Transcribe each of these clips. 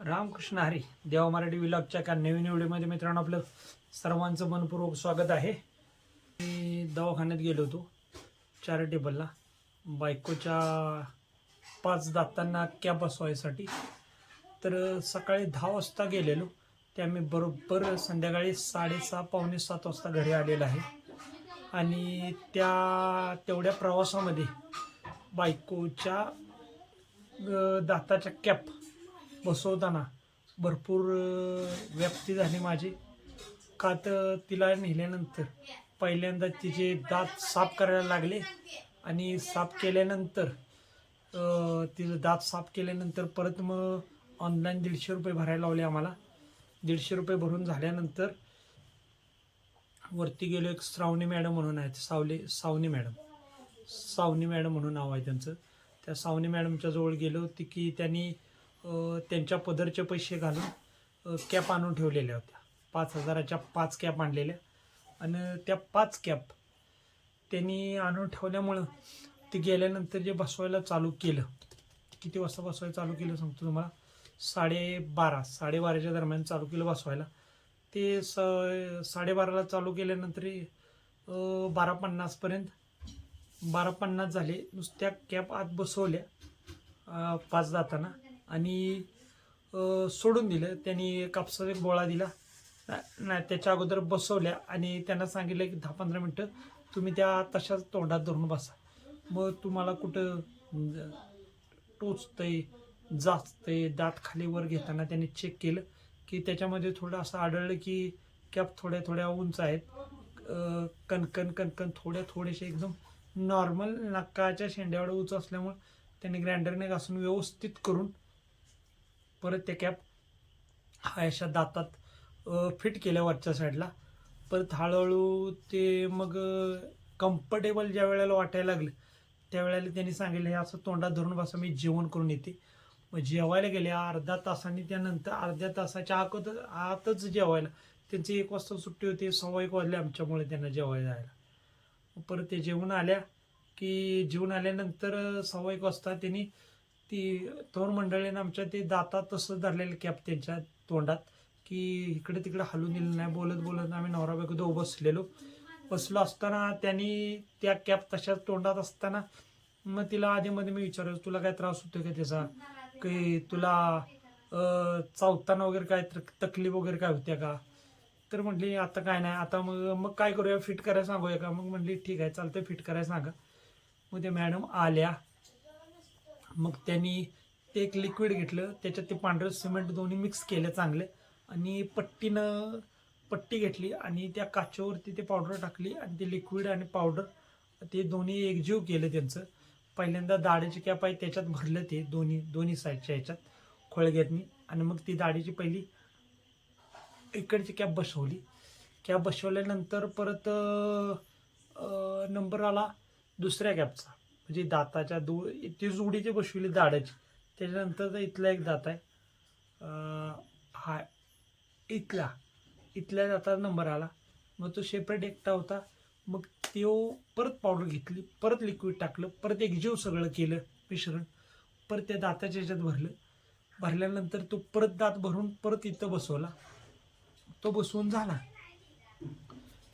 रामकृष्ण हरी देवा मराठी विलॉगच्या एका नवीन व्हिडिओमध्ये मित्रांनो आपलं सर्वांचं मनपूर्वक स्वागत आहे. मी दवाखान्यात गेलो होतो चॅरिटेबलला बायकोच्या पाच दातांना कॅप बसवायसाठी. तर सकाळी दहा वाजता गेलेलो ते आम्ही बरोबर संध्याकाळी साडेसहा पावणे सात वाजता घरी आलेलो आहे. आणि त्या तेवढ्या प्रवासामध्ये बायकोच्या दाताच्या कॅप बसवताना भरपूर व्याप्ती झाली माझी. का तर तिला नेल्यानंतर पहिल्यांदा तिचे दात साफ करायला लागले आणि साफ केल्यानंतर तिचं दात साफ केल्यानंतर परत मग ऑनलाईन दीडशे रुपये भरायला लावले आम्हाला. दीडशे रुपये भरून झाल्यानंतर वरती गेलो एक श्रावणी मॅडम म्हणून आहेत सावले सावनी मॅडम. सावनी मॅडम म्हणून नाव आहे त्यांचं. त्या सावनी मॅडमच्या जवळ गेलो ती की त्यांनी त्यांच्या पदरचे पैसे घालून कॅप आणून ठेवलेल्या होत्या. पाच हजाराच्या पाच कॅप आणलेल्या. आणि त्या पाच कॅप त्यांनी आणून ठेवल्यामुळं ते गेल्यानंतर जे बसवायला चालू केलं किती वाजता बसवायला चालू केलं सांगतो तुम्हाला? साडेबारा साडेबाराच्या दरम्यान चालू केलं बसवायला. ते स साडेबाराला चालू केल्यानंतर बारा पन्नासपर्यंत बारा पन्नास झाले. नुसत्या कॅप आत बसवल्या पाच जाताना. आणि सोडून दिलं. त्यांनी कापसाचा एक गोळा दिला. नाही त्याच्या अगोदर बसवल्या आणि त्यांना सांगितलं की दहा पंधरा मिनटं तुम्ही त्या तशाच तोंडात धरून बसा. मग तुम्हाला कुठं म्हणजे, टोचतंय जाचतंय दात खाली वर घेताना त्यांनी चेक केलं की त्याच्यामध्ये थोडं असं आढळलं की कॅप थोड्या थोड्या उंच आहेत. कणकण कणकण थोड्या थोडेसे एकदम नॉर्मल नाकाच्या शेंड्यावर उंच असल्यामुळं त्यांनी ग्राइंडरने घासून व्यवस्थित करून परत त्या कॅप हा अशा दातात फिट केल्या वरच्या साईडला परत हळूहळू ते मग कम्फर्टेबल ज्या वेळेला वाटायला लागलं त्यावेळेला त्यांनी सांगितलं हे असं तोंडात धरून बसा मी जेवण करून येते. मग जेवायला गेले अर्धा तासांनी त्यानंतर अर्ध्या तासाच्या अगोदर आतच जेवायला. त्यांची एक वाजता सुट्टी होती सव्वा एक वाजले आमच्यामुळे त्यांना जेवायला जायला. परत ते जेवण आल्या की जेवण आल्यानंतर सव्वा एक वाजता त्यांनी ती थोर मंडळीनं आमच्या ते दातात तसं धरलेलं कॅप त्यांच्या तोंडात की इकडे तिकडे हलून दिलं नाही बोलत बोलत आम्ही नवरा बायको दो बसलेलो बसलो असताना त्यांनी त्या कॅप तशाच तोंडात असताना मग तिला आधीमध्ये मी विचारलं तुला काय त्रास होतो का त्याचा? की तुला चावताना वगैरे काय तकलीफ वगैरे काय होत्या का? तर म्हटली आता काय नाही आता मग मग काय करूया? फिट करायला सांगूया का? मग म्हटली ठीक आहे चालतं फिट करायला सांगा. मग त्या मॅडम आल्या. मग त्यांनी ते एक लिक्विड घेतलं. त्याच्यात ते पांढरं सिमेंट दोन्ही मिक्स केलं चांगले. आणि पट्टीनं पट्टी घेतली आणि त्या काचेवरती ते पावडर टाकली आणि ते लिक्विड आणि पावडर ते दोन्ही एकजीव केलं त्यांचं. पहिल्यांदा दाढीची कॅप आहे त्याच्यात भरलं ते दोन्ही दोन्ही साईडच्या ह्याच्यात खोळग्यातनी. आणि मग ती दाढीची पहिली इकडची कॅप बसवली. कॅप बसवल्यानंतर परत नंबर आला दुसऱ्या कॅपचा म्हणजे दाताच्या दो ती जोडीची बसविली दाडाची त्याच्यानंतर इथला एक दात आहे. हा इथला. इथल्या दाताचा नंबर आला. मग तो सेपरेट एकटा होता. मग तो परत पावडर घेतली. परत लिक्विड टाकलं. परत एकजीव सगळं केलं मिश्रण. परत त्या दाताच्या ह्याच्यात भरलं. भरल्यानंतर तो परत दात भरून परत इथं बसवला. तो बसवून झाला.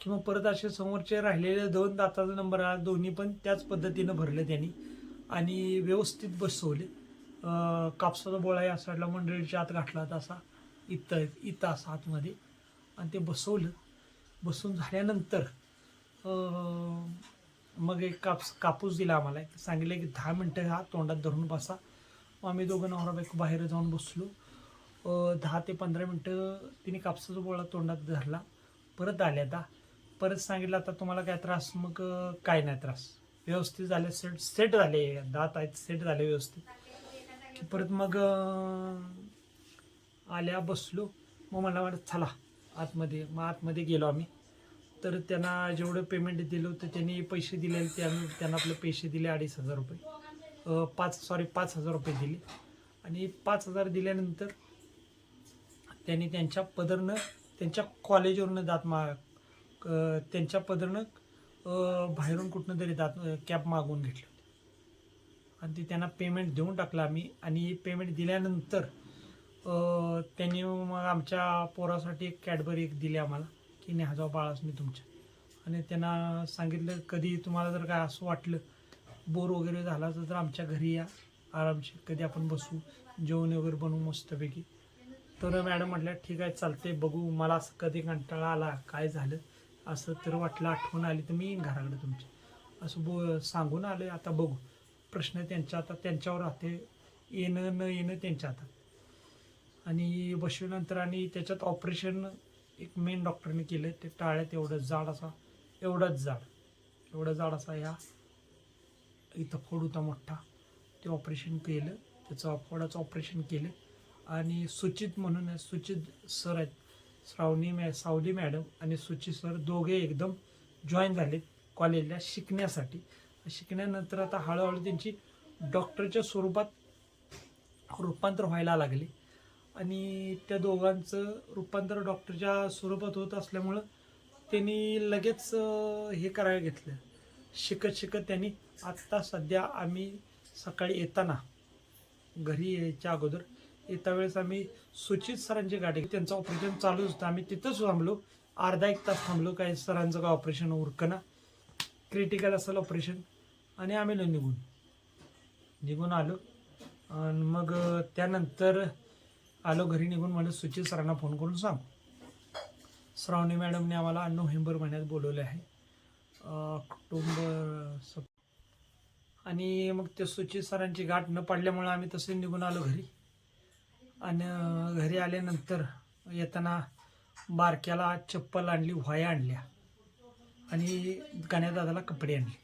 किंवा परत असे समोरचे राहिलेले दोन दाताचा नंबर आला दोन्ही पण त्याच पद्धतीनं भरले त्यांनी आणि व्यवस्थित बसवले. कापसाचा बोळा या साईडला मंडळीच्या आत घातला तसा इथं इथं असा आतमध्ये आणि ते बसवलं. बसून झाल्यानंतर मग एक कापस कापूस दिला आम्हाला. सांगितलं की दहा मिनटं हा तोंडात धरून बसा. मग आम्ही दोघं नवरा बायको बाहेर जाऊन बसलो. दहा ते पंधरा मिनटं तिने कापसाचा बोळा तोंडात धरला. परत आल्या दा परत सांगितलं आता तुम्हाला काय त्रास? मग काय नाही त्रास. व्यवस्थित झाले सेट सेट झाले. दात आहेत सेट झाले व्यवस्थित. की परत मग आल्या बसलो. मग मला वाटत चला आतमध्ये मग आतमध्ये गेलो आम्ही. तर त्यांना जेवढं पेमेंट दिलं होतं त्यांनी पैसे दिले ते आम्ही त्यांना आपले पैसे दिले अडीच हजार रुपये. पाच सॉरी पाच हजार रुपये दिले. आणि पाच हजार दिल्यानंतर त्यांनी त्यांच्या पदरनं त्यांच्या कॉलेजवरनं दात मा त्यांच्या पदरनं बाहेरून कुठनं तरी दात कॅब मागवून घेतली होती. आणि ते त्यांना पेमेंट देऊन टाकलं आम्ही. आणि पेमेंट दिल्यानंतर त्यांनी मग आमच्या पोरासाठी एक कॅडबरी एक दिली आम्हाला की नाही जाऊ बाळास मी तुमच्या. आणि त्यांना सांगितलं कधी तुम्हाला जर काय असं वाटलं बोर वगैरे झाला तर तर आमच्या घरी या. आरामशीर कधी आपण बसू जेवण वगैरे बनवू मस्तपैकी. तर मॅडम म्हटल्या ठीक आहे चालते बघू. मला असं कधी कंटाळा आला काय झालं? असं तर वाटलं आठवण आली तर मी येईन घराकडे तुमच्या. असं बो सांगून आलं आता बघू. प्रश्न त्यांच्या आता त्यांच्यावर राहते. येणं न येणं त्यांच्या हातात. आणि बसवल्यानंतर आणि त्याच्यात ऑपरेशन एक मेन डॉक्टरने केलं ते टाळ्यात एवढं जाड असा एवढाच जाड. एवढा जाड असा ह्या इथं फोड होता मोठा. ते ऑपरेशन केलं. त्याचं फोडाचं ऑपरेशन केलं. आणि सुचित म्हणून आहे, सुचित सर आहेत. श्रावणी मॅ सावली मॅडम आणि सुची सर दोघे एकदम जॉईन झाले कॉलेजला शिकण्यासाठी. शिकण्यानंतर आता हळूहळू त्यांची डॉक्टरच्या स्वरूपात रूपांतर व्हायला लागले. आणि त्या दोघांचं रूपांतर डॉक्टरच्या स्वरूपात होत असल्यामुळं त्यांनी लगेच हे करायला घेतलं. शिकत शिकत त्यांनी आत्ता सध्या आम्ही सकाळी येताना घरी यायच्या अगोदर येत्या वेळेस आम्ही सुचित सरांची गाडी त्यांचं ऑपरेशन चालूच होतं. आम्ही तिथंच थांबलो. अर्धा एक तास थांबलो. काही सरांचं काय ऑपरेशन उरकना क्रिटिकल असेल ऑपरेशन आणि आम्ही निघून. निघून आलो. आणि मग त्यानंतर आलो घरी निघून. मला सुचित सरांना फोन करून सांग. श्रावणी मॅडमने आम्हाला नोव्हेंबर महिन्यात बोलवले आहे. ऑक्टोंबर ऑक्टोबर सप आणि मग ते सुचित सरांची गाठ न पडल्यामुळे आम्ही तसे निघून आलो घरी. आणि घरी आल्यानंतर येताना बारक्याला चप्पल आणली व्हाया आणल्या आणि गाण्या दादाला कपडे आणले.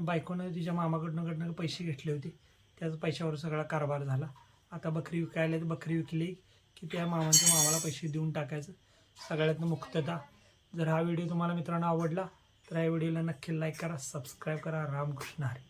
बायकोनं तिच्या मामाकडनं कडनं पैसे घेतले होते. त्याच पैशावर सगळा कारभार झाला. आता बकरी विकायला तर बकरी विकली की त्या मामांच्या मामाला पैसे देऊन टाकायचं. सगळ्यातनं मुक्तता. जर हा व्हिडिओ तुम्हाला मित्रांनो आवडला तर या व्हिडिओला नक्की लाईक करा सबस्क्राईब करा. रामकृष्ण हरी.